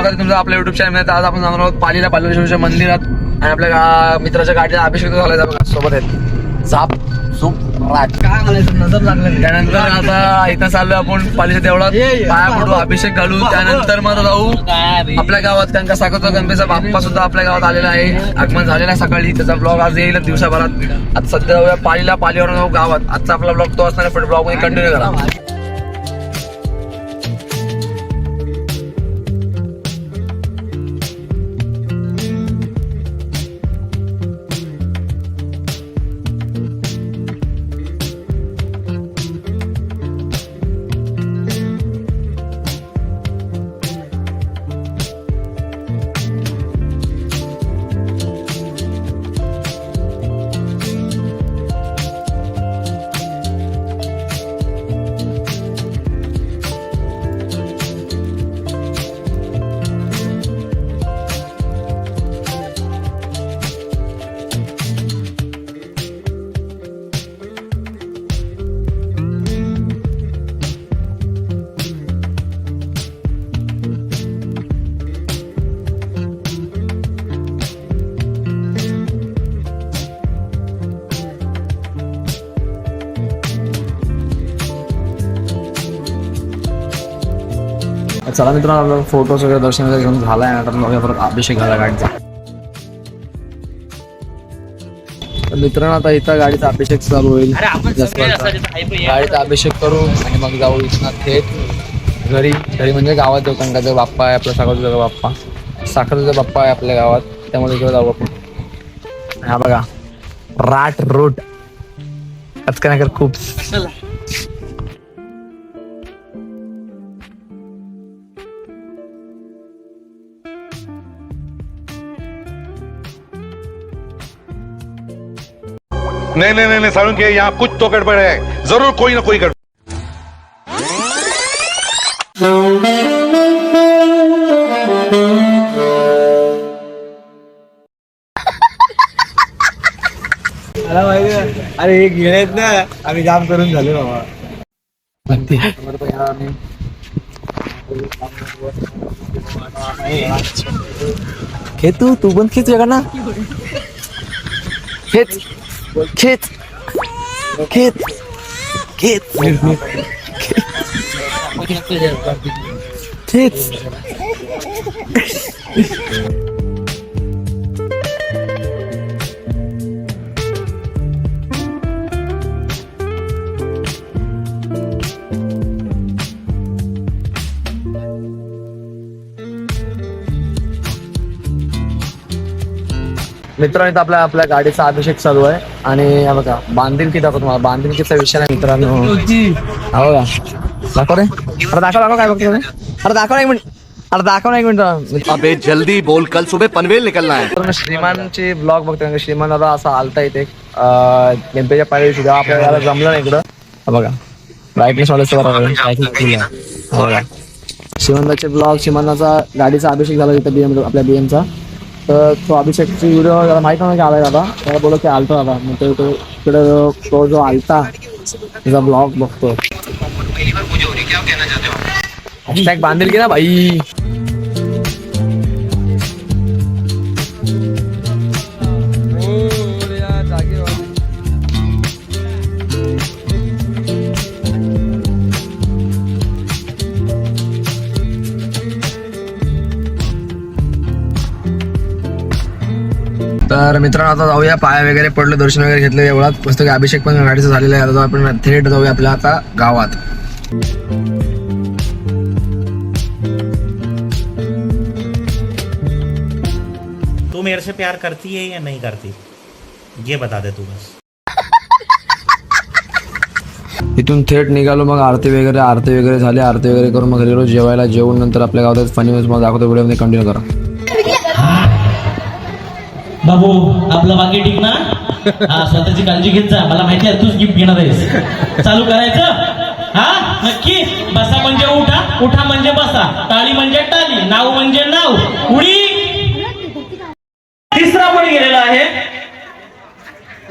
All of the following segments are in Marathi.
स्वागत तुमचं आपल्या युट्यूब चॅनलमध्ये. आज आपण जाणार आहोत पालीला पालेश्वरच्या मंदिरात. आणि आपल्या मित्राच्या गाडीचा अभिषेक झाला बघा. सोबत आहेत. झाप झुप राट काय नजर लागलं त्यानंतर आता इथं चाललोय आपण पालीच्या देवळात. पाया पडू अभिषेक घालू. त्यानंतर मग जाऊ. आपल्या गावात कारण का साखरचा गणपतीचा बाप्पा सुद्धा आपल्या गावात आलेला आहे. आगमन झालेला आहे सकाळी. त्याचा ब्लॉग आज येईल दिवसाभरात. आता सध्या जाऊया पालीला पालीवर जाऊ गावात. आजचा आपला ब्लॉग तो असणार पण ब्लॉगमध्ये कंटिन्यू करा. चला मित्रांनो फोटोज वगैरे दर्शन वगैरे घेऊन आता आपण बघूया परत अभिषेक झाला गाडीचा. तर मित्रांनो आता इथं गाडीचा अभिषेक चालू होईल. गाडीचा अभिषेक करू आणि मग जाऊ इथनं थेट घरी. घरी म्हणजे गावात जाऊ कारण का जो बाप्पा आहे आपला साखरचा बाप्पा. साखरचा बाप्पा आहे आपल्या गावात त्यामुळे इकडे जाऊ आपण. हा बघा राट रोट आजकाल खूप नहीं नहीं नहीं, नहीं सारुण के यहाँ कुछ तो गड़बड़ है। जरूर कोई ना कोई गड़बड़। मला माहिती आहे. अरे हे घेण्यात ना आम्ही जाम करून झाले बाबा। खेच तू तू पण खेच वेगळा ना। खेच खेच खेच खेच खेच मित्रांनो इथं आपल्या आपल्या गाडीचा अभिषेक चालू आहे. आणि बघा बांधिलकी दाखव तुम्हाला. बांधिलकीचा विषय आहे मित्रांनो. हा बघा. दाखव रे. अरे दाखव दाखव काय बघतो? अरे दाखव एक मिनिट. अरे दाखव ना एक मिनिट. अबे जल्दी बोल. कल सुबह पनवेल निकलना है। मित्रांनो, श्रीमानची ब्लॉग बघतो का श्रीमान दादा असा आलता इथे. गणपतीच्या पायरी दिवशी जेव्हा आपल्याला जमलं नाही इकडं. हा बघा. ब्राईटनेस बरोबर हा बघा. श्रीमंताचे ब्लॉग श्रीमंताचा गाडीचा अभिषेक झाला तिथे बीएम आपल्या बीएमचा तर तो अभिषेकची व्हिडिओ त्याला माहीत नव्हता की आलाय दादा. त्याला बोललो की आलतो दादा. मग तो तो तिकडे जो- तो जो आलता त्याचा ब्लॉग बघतो हॅशटॅग बांधील की ना भाई तर मित्रांनो आता जाऊया. पाया वगैरे पडलं दर्शन वगैरे घेतलं एवढाच मस्त अभिषेक पण गाडीचा झालेला आहे. आता आपण थेट जाऊया आपल्या आता गावात. तू मेरे से प्यार करती है या नहीं करती? ये बता दे तू बस. इथून थेट निघालो मग आरती वगैरे आरती वगैरे झाली. आरती वगैरे करून मग गेलो. जेवायला जेवून नंतर आपल्या गावात फनी मला दाखवतो व्हिडिओमध्ये कंटिन्यू करा. बाबू आपलं बाकी ठीक ना हा स्वतःची काळजी घेत जा. मला माहिती आहे तूच गिफ्ट घेणार आहेस. चालू करायचं? हा? नक्की? बसा म्हणजे उठा. उठा म्हणजे बसा. टाळी म्हणजे टाळी नाव म्हणजे नाव. उडी! तिसरा पण गेलेला आहे.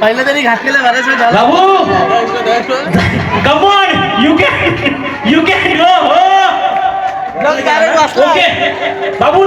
पहिलं तरी घातलेलं बऱ्याच वेळ झाला. बाबू! Come on you can you can go हो! ओके बाबू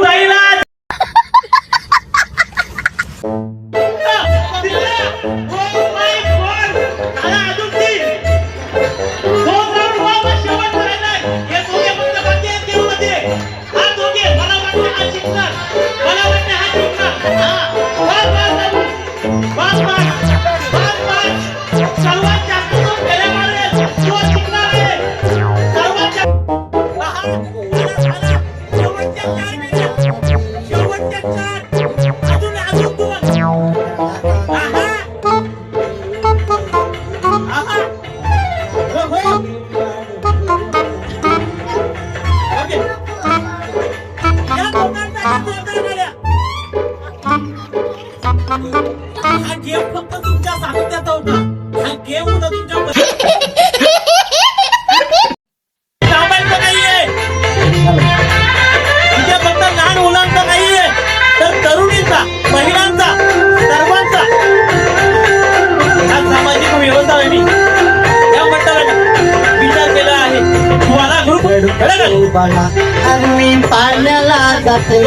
गोबाला अरे पाण्याला जाते.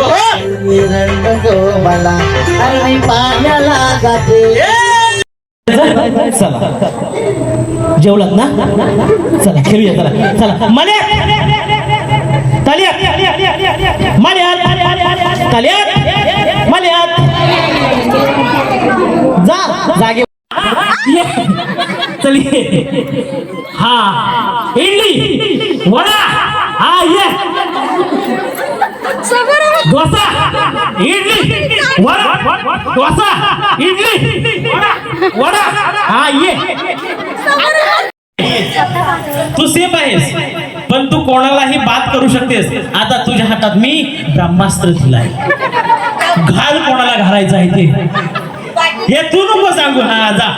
मी रंग गोबाला अरे मी पाण्याला जाते. चला. जेवलात ना? चला खेळूया चला चला. मले तालिया! मल्यात तालिया! मल्यात जा जागे. हा. इडली! वडा! हा ये. डोसा. इडली. वडा. डोसा. इडली. वडा. हा ये. तू सेफ आहेस पण तू कोणालाही बात करू शकतेस. आता तुझ्या हातात मी ब्रह्मास्त्र दिलाय. घाल कोणाला घालायचं आहे ते. हे तू नको सांगू. हा जा.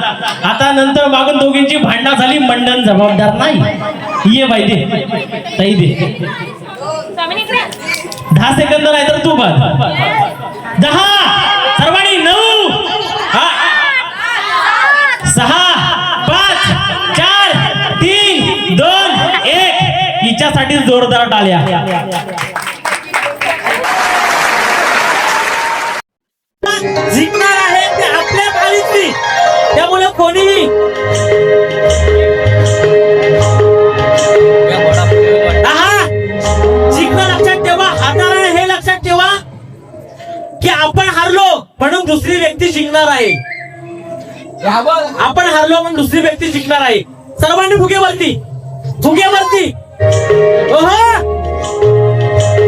आता नंतर मागून दोघींची भांडणं झाली मंडन जबाबदार नाही. ये बाई दे. ताई दे. दहा सेकंद नाही तर तू बघ. दहा. सर्वांनी नऊ. सहा. पाच. चार. तीन. दोन. एक. हिच्यासाठी जोरदार टाळ्या. व्यक्ती जिंकणार आहे. आपण हारलो म्हणून दुसरी व्यक्ती जिंकणार आहे. सर्वांनी फुगेवरती फुगेवरती ओहो!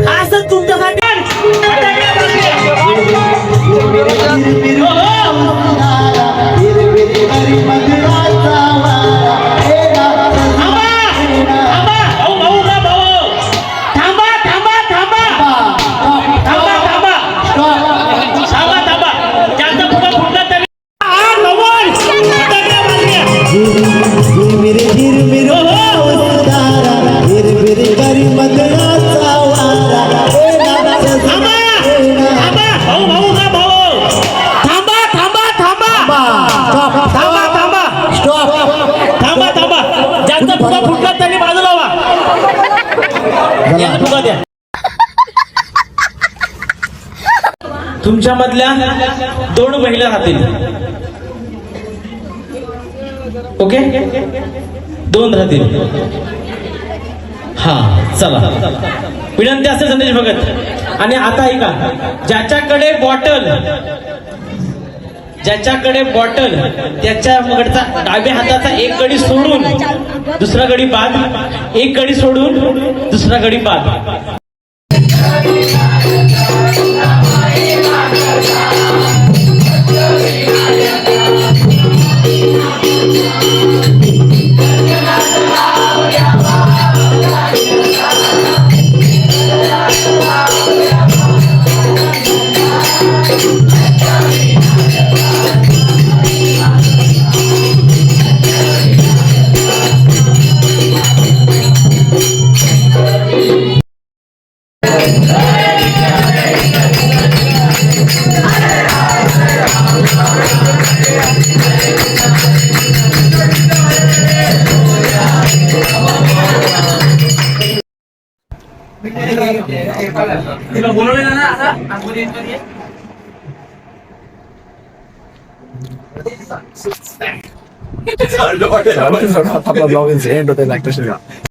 खास तुमच्यासाठी. तुमच्या मधल्या दोन महिला राहतील. ओके? दोन राहतील. हा चला. विनंती असेल संदेश भगत. आणि आता ऐका ज्याच्याकडे बॉटल ज्याच्याकडे बॉटल त्याच्या मगडचा डाव्या हाताचा एक गडी सोडून दुसरा गडी बाद. एक गडी सोडून दुसरा गडी बाद. तुला बोलवलेलं ना आता आतमध्ये येतो ये. आपला ब्लॉग एंड होते लागतं